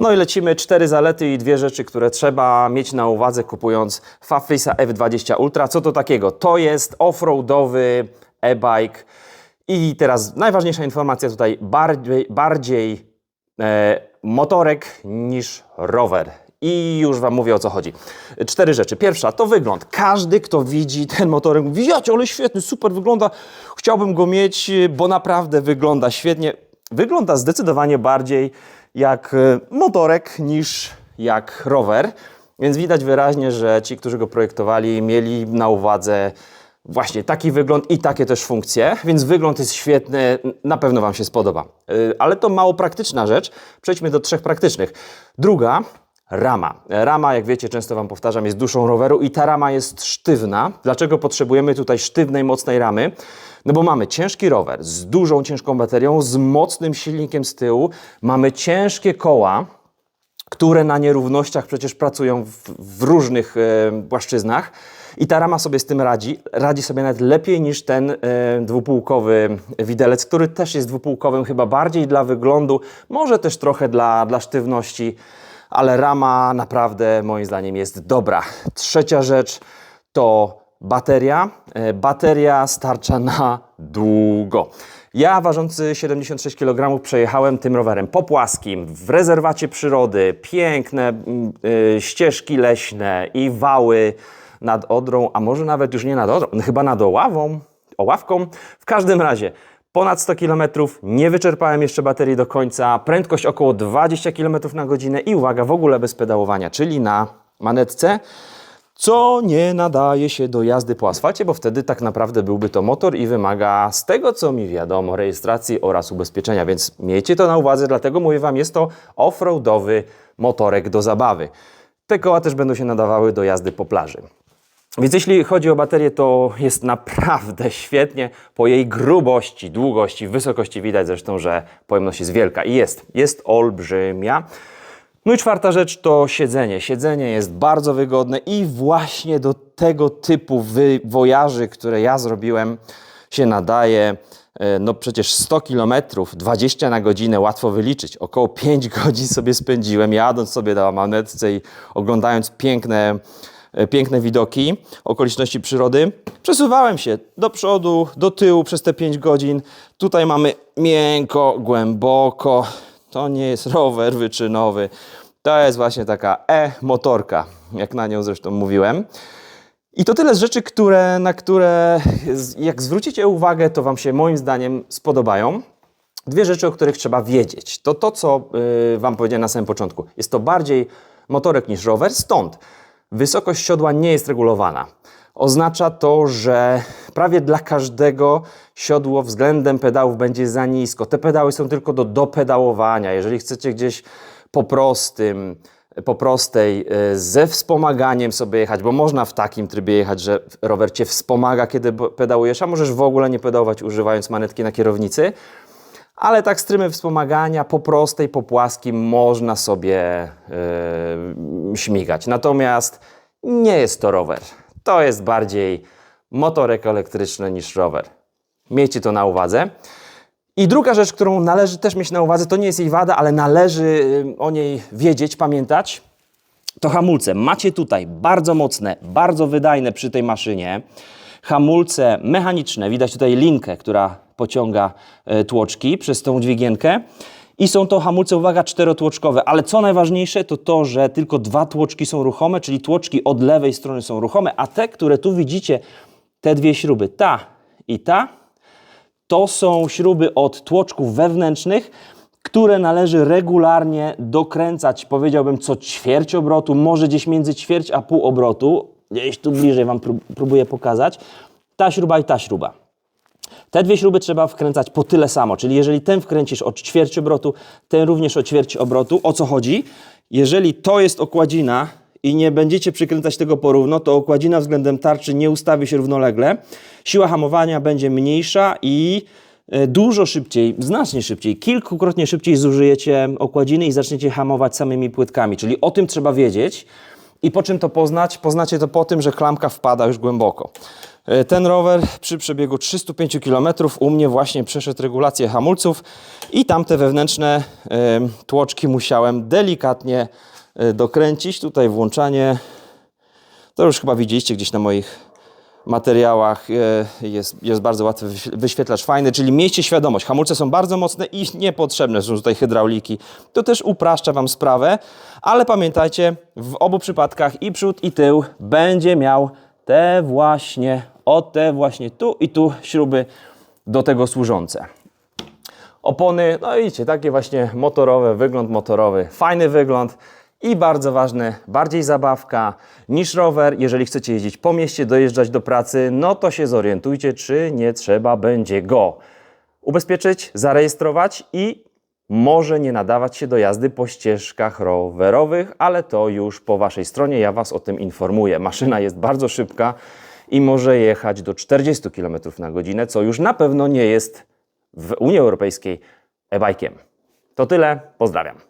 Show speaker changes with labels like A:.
A: No i lecimy cztery zalety i dwie rzeczy, które trzeba mieć na uwadze kupując Fafrisa F20 Ultra. Co to takiego? To jest offroadowy e-bike i teraz najważniejsza informacja tutaj, bardziej, bardziej e, motorek niż rower. I już Wam mówię o co chodzi. Cztery rzeczy. Pierwsza to wygląd. Każdy, kto widzi ten motorek, mówi: Jacie, ale świetny, super wygląda. Chciałbym go mieć, bo naprawdę wygląda świetnie. Wygląda zdecydowanie bardziej jak e, motorek niż jak rower. Więc widać wyraźnie, że ci, którzy go projektowali, mieli na uwadze właśnie taki wygląd i takie też funkcje, więc wygląd jest świetny, na pewno Wam się spodoba. Yy, Ale to mało praktyczna rzecz. Przejdźmy do trzech praktycznych. Druga, rama. Rama, jak wiecie, często Wam powtarzam, jest duszą roweru i ta rama jest sztywna. Dlaczego potrzebujemy tutaj sztywnej, mocnej ramy? No bo mamy ciężki rower z dużą, ciężką baterią, z mocnym silnikiem z tyłu, mamy ciężkie koła, które na nierównościach przecież pracują w, w różnych e, płaszczyznach. I ta rama sobie z tym radzi. Radzi sobie nawet lepiej niż ten e, dwupółkowy widelec, który też jest dwupółkowym, chyba bardziej dla wyglądu, może też trochę dla, dla sztywności, ale rama naprawdę moim zdaniem jest dobra. Trzecia rzecz to bateria. E, Bateria starcza na długo. Ja ważący 76 kg przejechałem tym rowerem po płaskim, w rezerwacie przyrody, piękne y, ścieżki leśne i wały nad Odrą, a może nawet już nie nad Odrą, chyba nad Oławą, Oławką. W każdym razie ponad 100 km, nie wyczerpałem jeszcze baterii do końca, prędkość około 20 km na godzinę i uwaga, w ogóle bez pedałowania, czyli na manetce co nie nadaje się do jazdy po asfalcie, bo wtedy tak naprawdę byłby to motor i wymaga, z tego co mi wiadomo, rejestracji oraz ubezpieczenia, więc miejcie to na uwadze, dlatego mówię Wam, jest to offroadowy motorek do zabawy. Te koła też będą się nadawały do jazdy po plaży. Więc jeśli chodzi o baterię, to jest naprawdę świetnie. Po jej grubości, długości, wysokości widać zresztą, że pojemność jest wielka i jest, jest olbrzymia. No i czwarta rzecz to siedzenie. Siedzenie jest bardzo wygodne i właśnie do tego typu wojaży, które ja zrobiłem, się nadaje. E, No przecież 100 km, 20 na godzinę łatwo wyliczyć. Około 5 godzin sobie spędziłem, jadąc sobie na manetce i oglądając piękne, piękne widoki, okoliczności przyrody. Przesuwałem się do przodu, do tyłu przez te 5 godzin. Tutaj mamy miękko, głęboko. To nie jest rower wyczynowy. To jest właśnie taka e-motorka, jak na nią zresztą mówiłem. I to tyle z rzeczy, które, na które jak zwrócicie uwagę, to Wam się moim zdaniem spodobają. Dwie rzeczy, o których trzeba wiedzieć. To to, co y, Wam powiedziałem na samym początku. Jest to bardziej motorek niż rower, stąd wysokość siodła nie jest regulowana. Oznacza to, że prawie dla każdego siodło względem pedałów będzie za nisko. Te pedały są tylko do dopedałowania. Jeżeli chcecie gdzieś po prostym, po prostej, y, ze wspomaganiem sobie jechać, bo można w takim trybie jechać, że rower Cię wspomaga, kiedy pedałujesz, a możesz w ogóle nie pedałować używając manetki na kierownicy. Ale tak trybem wspomagania, po prostej, po płaskim można sobie yy, śmigać. Natomiast nie jest to rower. To jest bardziej motorek elektryczny niż rower. Miejcie to na uwadze. I druga rzecz, którą należy też mieć na uwadze, to nie jest jej wada, ale należy y, o niej wiedzieć, pamiętać, to hamulce. Macie tutaj bardzo mocne, bardzo wydajne przy tej maszynie. Hamulce mechaniczne. Widać tutaj linkę, która pociąga e, tłoczki przez tą dźwigienkę. I są to hamulce, uwaga, czterotłoczkowe. Ale co najważniejsze, to to, że tylko dwa tłoczki są ruchome, czyli tłoczki od lewej strony są ruchome, a te, które tu widzicie, te dwie śruby, ta i ta, to są śruby od tłoczków wewnętrznych, które należy regularnie dokręcać, powiedziałbym co ćwierć obrotu, może gdzieś między ćwierć a pół obrotu. Gdzieś tu bliżej Wam prób- próbuję pokazać. Ta śruba i ta śruba. Te dwie śruby trzeba wkręcać po tyle samo, czyli jeżeli ten wkręcisz od ćwierć obrotu, ten również o ćwierć obrotu. O co chodzi? Jeżeli to jest okładzina i nie będziecie przykręcać tego porówno, to okładzina względem tarczy nie ustawi się równolegle. Siła hamowania będzie mniejsza i e, dużo szybciej, znacznie szybciej, kilkukrotnie szybciej zużyjecie okładziny i zaczniecie hamować samymi płytkami. Czyli o tym trzeba wiedzieć. I po czym to poznać? Poznacie to po tym, że klamka wpada już głęboko. E, Ten rower przy przebiegu 305 km u mnie właśnie przeszedł regulację hamulców i tamte wewnętrzne tłoczki musiałem delikatnie e, dokręcić. Tutaj włączanie, to już chyba widzieliście gdzieś na moich materiałach e, jest, jest bardzo łatwy wyśw- wyświetlacz fajny, czyli miejcie świadomość, hamulce są bardzo mocne i niepotrzebne są tutaj hydrauliki. To też upraszcza Wam sprawę, ale pamiętajcie, w obu przypadkach i przód i tył będzie miał te właśnie, o te właśnie tu i tu śruby do tego służące. Opony, no widzicie, takie właśnie motorowe, wygląd motorowy, fajny wygląd i bardzo ważne, bardziej zabawka niż rower. Jeżeli chcecie jeździć po mieście, dojeżdżać do pracy, no to się zorientujcie, czy nie trzeba będzie go ubezpieczyć, zarejestrować i może nie nadawać się do jazdy po ścieżkach rowerowych, ale to już po Waszej stronie, ja Was o tym informuję. Maszyna jest bardzo szybka i może jechać do 40 km na godzinę, co już na pewno nie jest w Unii Europejskiej e-bike'iem. To tyle, pozdrawiam.